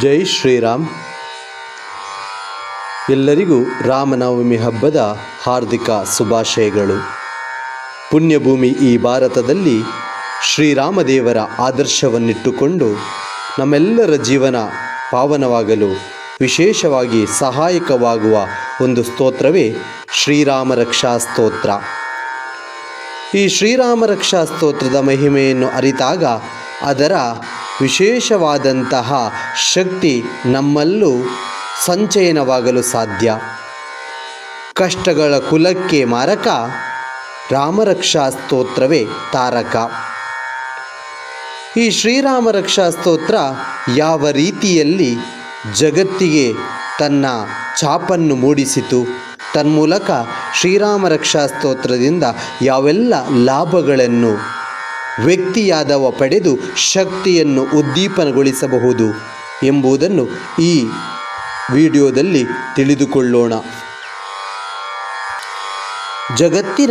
ಜೈ ಶ್ರೀರಾಮ್. ಎಲ್ಲರಿಗೂ ರಾಮನವಮಿ ಹಬ್ಬದ ಹಾರ್ದಿಕ ಶುಭಾಶಯಗಳು. ಪುಣ್ಯಭೂಮಿ ಈ ಭಾರತದಲ್ಲಿ ಶ್ರೀರಾಮದೇವರ ಆದರ್ಶವನ್ನಿಟ್ಟುಕೊಂಡು ನಮ್ಮೆಲ್ಲರ ಜೀವನ ಪಾವನವಾಗಲು ವಿಶೇಷವಾಗಿ ಸಹಾಯಕವಾಗುವ ಒಂದು ಸ್ತೋತ್ರವೇ ಶ್ರೀರಾಮ ರಕ್ಷಾ ಸ್ತೋತ್ರ. ಈ ಶ್ರೀರಾಮ ರಕ್ಷಾ ಸ್ತೋತ್ರದ ಮಹಿಮೆಯನ್ನು ಅರಿತಾಗ ಅದರ ವಿಶೇಷವಾದಂತಹ ಶಕ್ತಿ ನಮ್ಮಲ್ಲೂ ಸಂಚಯನವಾಗಲು ಸಾಧ್ಯ. ಕಷ್ಟಗಳ ಕುಲಕ್ಕೆ ಮಾರಕ ರಾಮರಕ್ಷಾ ಸ್ತೋತ್ರವೇ ತಾರಕ. ಈ ಶ್ರೀರಾಮರಕ್ಷಾ ಸ್ತೋತ್ರ ಯಾವ ರೀತಿಯಲ್ಲಿ ಜಗತ್ತಿಗೆ ತನ್ನ ಛಾಪನ್ನು ಮೂಡಿಸಿತು, ತನ್ಮೂಲಕ ಶ್ರೀರಾಮ ರಕ್ಷಾ ಸ್ತೋತ್ರದಿಂದ ಯಾವೆಲ್ಲ ಲಾಭಗಳನ್ನು ವ್ಯಕ್ತಿಯಾದವ ಪಡೆದು ಶಕ್ತಿಯನ್ನು ಉದ್ದೀಪನಗೊಳಿಸಬಹುದು ಎಂಬುದನ್ನು ಈ ವಿಡಿಯೋದಲ್ಲಿ ತಿಳಿದುಕೊಳ್ಳೋಣ. ಜಗತ್ತಿನ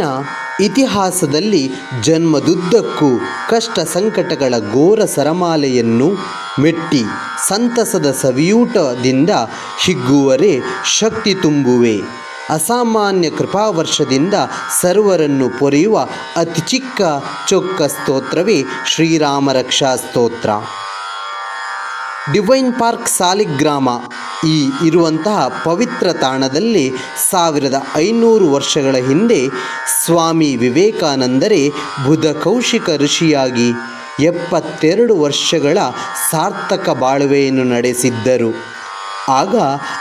ಇತಿಹಾಸದಲ್ಲಿ ಜನ್ಮದುದ್ದಕ್ಕೂ ಕಷ್ಟ ಸಂಕಟಗಳ ಘೋರ ಸರಮಾಲೆಯನ್ನು ಮೆಟ್ಟಿ ಸಂತಸದ ಸವಿಯೂಟದಿಂದ ಹಿಗ್ಗುವರೆ ಶಕ್ತಿ ತುಂಬುವೆ. ಅಸಾಮಾನ್ಯ ಕೃಪಾವರ್ಷದಿಂದ ಸರ್ವರನ್ನು ಪೊರೆಯುವ ಅತಿ ಚಿಕ್ಕ ಚೊಕ್ಕ ಸ್ತೋತ್ರವೇ ಶ್ರೀರಾಮ ರಕ್ಷಾ ಸ್ತೋತ್ರ. ಡಿವೈನ್ ಪಾರ್ಕ್ ಸಾಲಿಗ್ರಾಮ ಈ ಇರುವಂತಹ ಪವಿತ್ರ ತಾಣದಲ್ಲಿ ಸಾವಿರದ ಐನೂರು ವರ್ಷಗಳ ಹಿಂದೆ ಸ್ವಾಮಿ ವಿವೇಕಾನಂದರೇ ಬುಧ ಕೌಶಿಕ ಋಷಿಯಾಗಿ ಎಪ್ಪತ್ತೆರಡು ವರ್ಷಗಳ ಸಾರ್ಥಕ ಬಾಳುವೆಯನ್ನು ನಡೆಸಿದ್ದರು. ಆಗ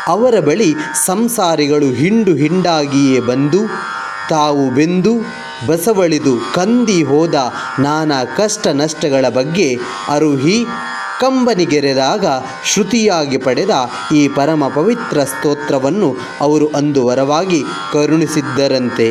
ಅವರ ಬಳಿ ಸಂಸಾರಿಗಳು ಹಿಂಡು ಹಿಂಡಾಗಿಯೇ ಬಂದು, ತಾವು ಬೆಂದು ಬಸವಳಿದು ಕಂದಿ ಹೋದ ನಾನಾ ಕಷ್ಟ ನಷ್ಟಗಳ ಬಗ್ಗೆ ಅರುಹಿ ಕಂಬನಿಗೆರೆದಾಗ ಶ್ರುತಿಯಾಗಿ ಪಡೆದ ಈ ಪರಮ ಪವಿತ್ರ ಸ್ತೋತ್ರವನ್ನು ಅವರು ಅಂದು ವರವಾಗಿ ಕರುಣಿಸಿದ್ದರಂತೆ.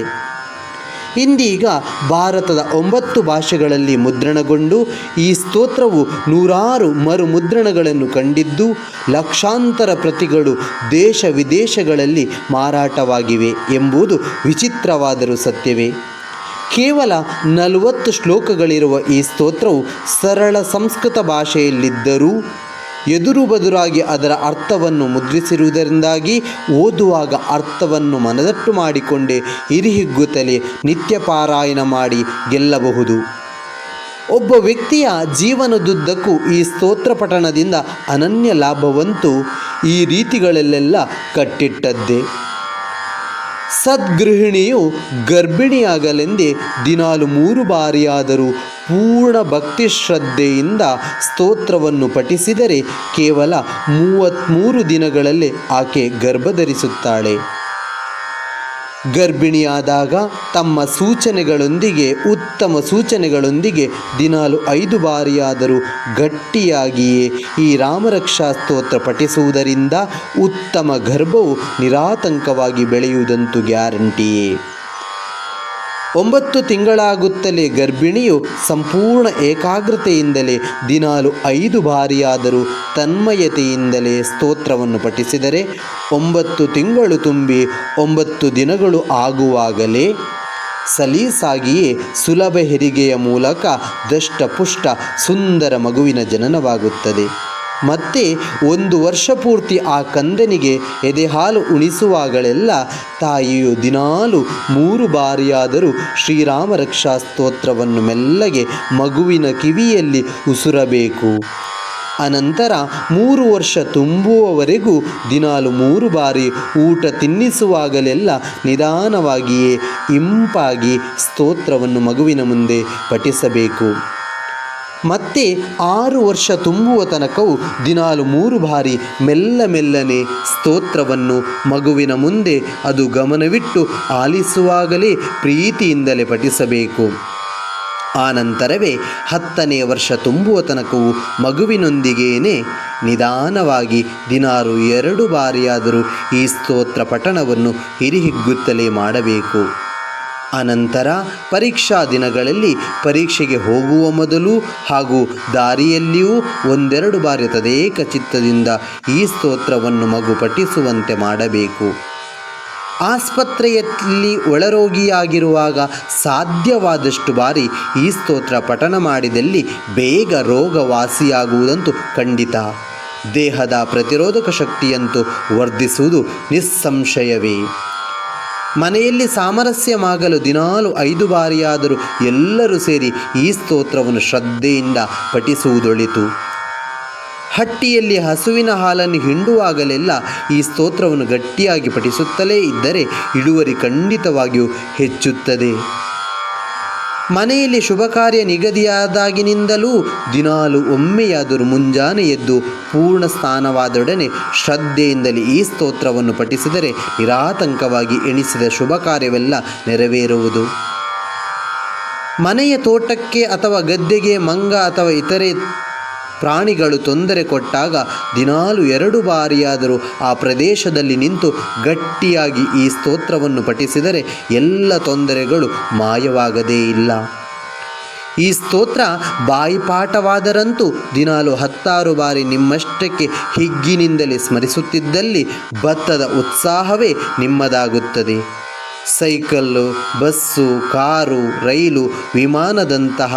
ಇಂದೀಗ ಭಾರತದ ಒಂಬತ್ತು ಭಾಷೆಗಳಲ್ಲಿ ಮುದ್ರಣಗೊಂಡು ಈ ಸ್ತೋತ್ರವು ನೂರಾರು ಮರು ಮುದ್ರಣಗಳನ್ನು ಕಂಡಿದ್ದು ಲಕ್ಷಾಂತರ ಪ್ರತಿಗಳು ದೇಶ ವಿದೇಶಗಳಲ್ಲಿ ಮಾರಾಟವಾಗಿವೆ ಎಂಬುದು ವಿಚಿತ್ರವಾದರೂ ಸತ್ಯವೇ. ಕೇವಲ ನಲವತ್ತು ಶ್ಲೋಕಗಳಿರುವ ಈ ಸ್ತೋತ್ರವು ಸರಳ ಸಂಸ್ಕೃತ ಭಾಷೆಯಲ್ಲಿದ್ದರೂ ಎದುರು ಬದುರಾಗಿ ಅದರ ಅರ್ಥವನ್ನು ಮುದ್ರಿಸಿರುವುದರಿಂದಾಗಿ ಓದುವಾಗ ಅರ್ಥವನ್ನು ಮನದಟ್ಟು ಮಾಡಿಕೊಂಡೇ ಹಿರಿಹಿಗ್ಗುತ್ತಲೇ ನಿತ್ಯ ಪಾರಾಯಣ ಮಾಡಿ ಗೆಲ್ಲಬಹುದು. ಒಬ್ಬ ವ್ಯಕ್ತಿಯ ಜೀವನದುದ್ದಕ್ಕೂ ಈ ಸ್ತೋತ್ರ ಪಠಣದಿಂದ ಅನನ್ಯ ಲಾಭವಂತೂ ಈ ರೀತಿಗಳಲ್ಲೆಲ್ಲ ಕಟ್ಟಿಟ್ಟದ್ದೇ. ಸದ್ಗೃಹಿಣಿಯು ಗರ್ಭಿಣಿಯಾಗಲೆಂದೇ ದಿನಾಲು ಮೂರು ಬಾರಿಯಾದರೂ ಪೂರ್ಣ ಭಕ್ತಿ ಶ್ರದ್ಧೆಯಿಂದ ಸ್ತೋತ್ರವನ್ನು ಪಠಿಸಿದರೆ ಕೇವಲ ಮೂವತ್ತ್ಮೂರು ದಿನಗಳಲ್ಲೇ ಆಕೆ ಗರ್ಭಧರಿಸುತ್ತಾಳೆ. ಗರ್ಭಿಣಿಯಾದಾಗ ತಮ್ಮ ಸೂಚನೆಗಳೊಂದಿಗೆ, ಉತ್ತಮ ಸೂಚನೆಗಳೊಂದಿಗೆ ದಿನಾಲು ಐದು ಬಾರಿಯಾದರೂ ಗಟ್ಟಿಯಾಗಿಯೇ ಈ ರಾಮರಕ್ಷಾ ಸ್ತೋತ್ರ ಪಠಿಸುವುದರಿಂದ ಉತ್ತಮ ಗರ್ಭವು ನಿರಾತಂಕವಾಗಿ ಬೆಳೆಯುವುದಂತೂ ಗ್ಯಾರಂಟಿಯೇ. ಒಂಬತ್ತು ತಿಂಗಳಾಗುತ್ತಲೇ ಗರ್ಭಿಣಿಯು ಸಂಪೂರ್ಣ ಏಕಾಗ್ರತೆಯಿಂದಲೇ ದಿನಾಲು ಐದು ಬಾರಿಯಾದರೂ ತನ್ಮಯತೆಯಿಂದಲೇ ಸ್ತೋತ್ರವನ್ನು ಪಠಿಸಿದರೆ ಒಂಬತ್ತು ತಿಂಗಳು ತುಂಬಿ ಒಂಬತ್ತು ದಿನಗಳು ಆಗುವಾಗಲೇ ಸಲೀಸಾಗಿಯೇ ಸುಲಭ ಹೆರಿಗೆಯ ಮೂಲಕ ದಷ್ಟಪುಷ್ಟ ಸುಂದರ ಮಗುವಿನ ಜನನವಾಗುತ್ತದೆ. ಮತ್ತೆ ಒಂದು ವರ್ಷ ಪೂರ್ತಿ ಆ ಕಂದನಿಗೆ ಎದೆಹಾಲು ಉಣಿಸುವಾಗಲೆಲ್ಲ ತಾಯಿಯು ದಿನಾಲು ಮೂರು ಬಾರಿಯಾದರೂ ಶ್ರೀರಾಮ ರಕ್ಷಾ ಸ್ತೋತ್ರವನ್ನು ಮೆಲ್ಲಗೆ ಮಗುವಿನ ಕಿವಿಯಲ್ಲಿ ಉಸುರಬೇಕು. ಅನಂತರ ಮೂರು ವರ್ಷ ತುಂಬುವವರೆಗೂ ದಿನಾಲು ಮೂರು ಬಾರಿ ಊಟ ತಿನ್ನಿಸುವಾಗಲೆಲ್ಲ ನಿಧಾನವಾಗಿಯೇ ಇಂಪಾಗಿ ಸ್ತೋತ್ರವನ್ನು ಮಗುವಿನ ಮುಂದೆ ಪಠಿಸಬೇಕು. ಮತ್ತೆ ಆರು ವರ್ಷ ತುಂಬುವ ತನಕವು ದಿನಾಲು ಮೂರು ಬಾರಿ ಮೆಲ್ಲ ಮೆಲ್ಲನೆ ಸ್ತೋತ್ರವನ್ನು ಮಗುವಿನ ಮುಂದೆ ಅದು ಗಮನವಿಟ್ಟು ಆಲಿಸುವಾಗಲೇ ಪ್ರೀತಿಯಿಂದಲೇ ಪಠಿಸಬೇಕು. ಆನಂತರವೇ ಹತ್ತನೇ ವರ್ಷ ತುಂಬುವ ತನಕವು ಮಗುವಿನೊಂದಿಗೇನೆ ನಿಧಾನವಾಗಿ ದಿನಾರು ಎರಡು ಬಾರಿಯಾದರೂ ಈ ಸ್ತೋತ್ರ ಪಠಣವನ್ನು ಹಿರಿಹಿಗ್ಗುತ್ತಲೇ ಮಾಡಬೇಕು. ಅನಂತರ ಪರೀಕ್ಷಾ ದಿನಗಳಲ್ಲಿ ಪರೀಕ್ಷೆಗೆ ಹೋಗುವ ಮೊದಲು ಹಾಗೂ ದಾರಿಯಲ್ಲಿಯೂ ಒಂದೆರಡು ಬಾರಿ ತದೇಕ ಚಿತ್ತದಿಂದ ಈ ಸ್ತೋತ್ರವನ್ನು ಮಗು ಪಠಿಸುವಂತೆ ಮಾಡಬೇಕು. ಆಸ್ಪತ್ರೆಯಲ್ಲಿ ಒಳರೋಗಿಯಾಗಿರುವಾಗ ಸಾಧ್ಯವಾದಷ್ಟು ಬಾರಿ ಈ ಸ್ತೋತ್ರ ಪಠನ ಮಾಡಿದಲ್ಲಿ ಬೇಗ ರೋಗ ವಾಸಿಯಾಗುವುದಂತೂ ಖಂಡಿತ. ದೇಹದ ಪ್ರತಿರೋಧಕ ಶಕ್ತಿಯಂತೂ ವರ್ಧಿಸುವುದು ನಿಸ್ಸಂಶಯವೇ. ಮನೆಯಲ್ಲಿ ಸಾಮರಸ್ಯವಾಗಲು ದಿನಾಲು ಐದು ಬಾರಿಯಾದರೂ ಎಲ್ಲರೂ ಸೇರಿ ಈ ಸ್ತೋತ್ರವನ್ನು ಶ್ರದ್ಧೆಯಿಂದ ಪಠಿಸುವುದೊಳಿತು. ಹಟ್ಟಿಯಲ್ಲಿ ಹಸುವಿನ ಹಾಲನ್ನು ಹಿಂಡುವಾಗಲೆಲ್ಲ ಈ ಸ್ತೋತ್ರವನ್ನು ಗಟ್ಟಿಯಾಗಿ ಪಠಿಸುತ್ತಲೇ ಇದ್ದರೆ ಇಳುವರಿ ಖಂಡಿತವಾಗಿಯೂ ಹೆಚ್ಚುತ್ತದೆ. ಮನೆಯಲ್ಲಿ ಶುಭ ಕಾರ್ಯ ನಿಗದಿಯಾದಾಗಿನಿಂದಲೂ ದಿನಾಲು ಒಮ್ಮೆಯಾದರೂ ಮುಂಜಾನೆ ಎದ್ದು ಪೂರ್ಣ ಸ್ಥಾನವಾದೊಡನೆ ಶ್ರದ್ಧೆಯಿಂದಲೇ ಈ ಸ್ತೋತ್ರವನ್ನು ಪಠಿಸಿದರೆ ನಿರಾತಂಕವಾಗಿ ಎಣಿಸಿದ ಶುಭ ಕಾರ್ಯವೆಲ್ಲ ನೆರವೇರುವುದು. ಮನೆಯ ತೋಟಕ್ಕೆ ಅಥವಾ ಗದ್ದೆಗೆ, ಮಂಗ ಅಥವಾ ಇತರೆ ಪ್ರಾಣಿಗಳು ತೊಂದರೆ ಕೊಟ್ಟಾಗ ದಿನಾಲು ಎರಡು ಬಾರಿಯಾದರೂ ಆ ಪ್ರದೇಶದಲ್ಲಿ ನಿಂತು ಗಟ್ಟಿಯಾಗಿ ಈ ಸ್ತೋತ್ರವನ್ನು ಪಠಿಸಿದರೆ ಎಲ್ಲ ತೊಂದರೆಗಳು ಮಾಯವಾಗದೇ ಇಲ್ಲ. ಈ ಸ್ತೋತ್ರ ಬಾಯಿಪಾಠವಾದರಂತೂ ದಿನಾಲು ಹತ್ತಾರು ಬಾರಿ ನಿಮ್ಮಷ್ಟಕ್ಕೆ ಹಿಗ್ಗಿನಿಂದಲೇ ಸ್ಮರಿಸುತ್ತಿದ್ದಲ್ಲಿ ಭತ್ತದ ಉತ್ಸಾಹವೇ ನಿಮ್ಮದಾಗುತ್ತದೆ. ಸೈಕಲ್ಲು, ಬಸ್ಸು, ಕಾರು, ರೈಲು, ವಿಮಾನದಂತಹ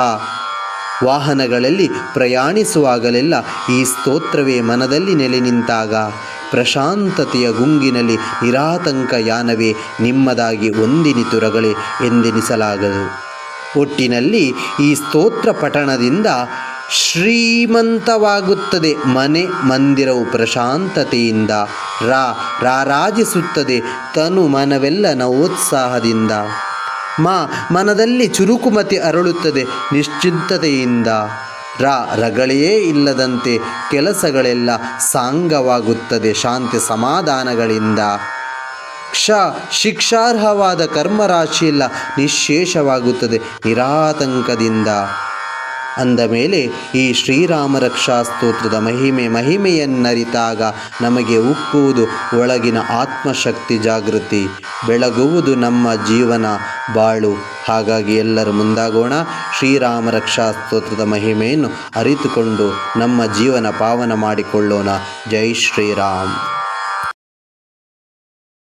ವಾಹನಗಳಲ್ಲಿ ಪ್ರಯಾಣಿಸುವಾಗಲೆಲ್ಲ ಈ ಸ್ತೋತ್ರವೇ ಮನದಲ್ಲಿ ನೆಲೆ ನಿಂತಾಗ. ಪ್ರಶಾಂತತೆಯ ಗುಂಗಿನಲ್ಲಿ ನಿರಾತಂಕ ಯಾನವೇ ನಿಮ್ಮದಾಗಿ ಒಂದಿನಿತುರಗಳೇ ಎಂದೆನಿಸಲಾಗದು. ಒಟ್ಟಿನಲ್ಲಿ ಈ ಸ್ತೋತ್ರ ಪಠಣದಿಂದ ಶ್ರೀಮಂತವಾಗುತ್ತದೆ ಮನೆ ಮಂದಿರವು ಪ್ರಶಾಂತತೆಯಿಂದ. ರಾ ರಾರಾಜಿಸುತ್ತದೆ ತನು ಮನವೆಲ್ಲ ನವೋತ್ಸಾಹದಿಂದ. ಮಾ ಮನದಲ್ಲಿ ಚುರುಕುಮತಿ ಅರಳುತ್ತದೆ ನಿಶ್ಚಿಂತತೆಯಿಂದ. ರ ರಗಳೆಯೇ ಇಲ್ಲದಂತೆ ಕೆಲಸಗಳೆಲ್ಲ ಸಾಂಗವಾಗುತ್ತದೆ ಶಾಂತಿ ಸಮಾಧಾನಗಳಿಂದ. ಕ್ಷ ಶಿಕ್ಷಾರ್ಹವಾದ ಕರ್ಮರಾಶಿಯೆಲ್ಲ ನಿಶೇಷವಾಗುತ್ತದೆ ನಿರಾತಂಕದಿಂದ. ಅಂದ ಮೇಲೆ ಈ ಶ್ರೀರಾಮ ರಕ್ಷಾ ಸ್ತೋತ್ರದ ಮಹಿಮೆ ಮಹಿಮೆಯನ್ನರಿತಾಗ ನಮಗೆ ಉಕ್ಕುವುದು ಒಳಗಿನ ಆತ್ಮಶಕ್ತಿ ಜಾಗೃತಿ. ಬೆಳಗುವುದು ನಮ್ಮ ಜೀವನ ಬಾಳು. ಹಾಗಾಗಿ ಎಲ್ಲರೂ ಮುಂದಾಗೋಣ. ಶ್ರೀರಾಮ ರಕ್ಷಾ ಸ್ತೋತ್ರದ ಮಹಿಮೆಯನ್ನು ಅರಿತುಕೊಂಡು ನಮ್ಮ ಜೀವನ ಪಾವನ ಮಾಡಿಕೊಳ್ಳೋಣ. ಜೈ ಶ್ರೀರಾಮ್.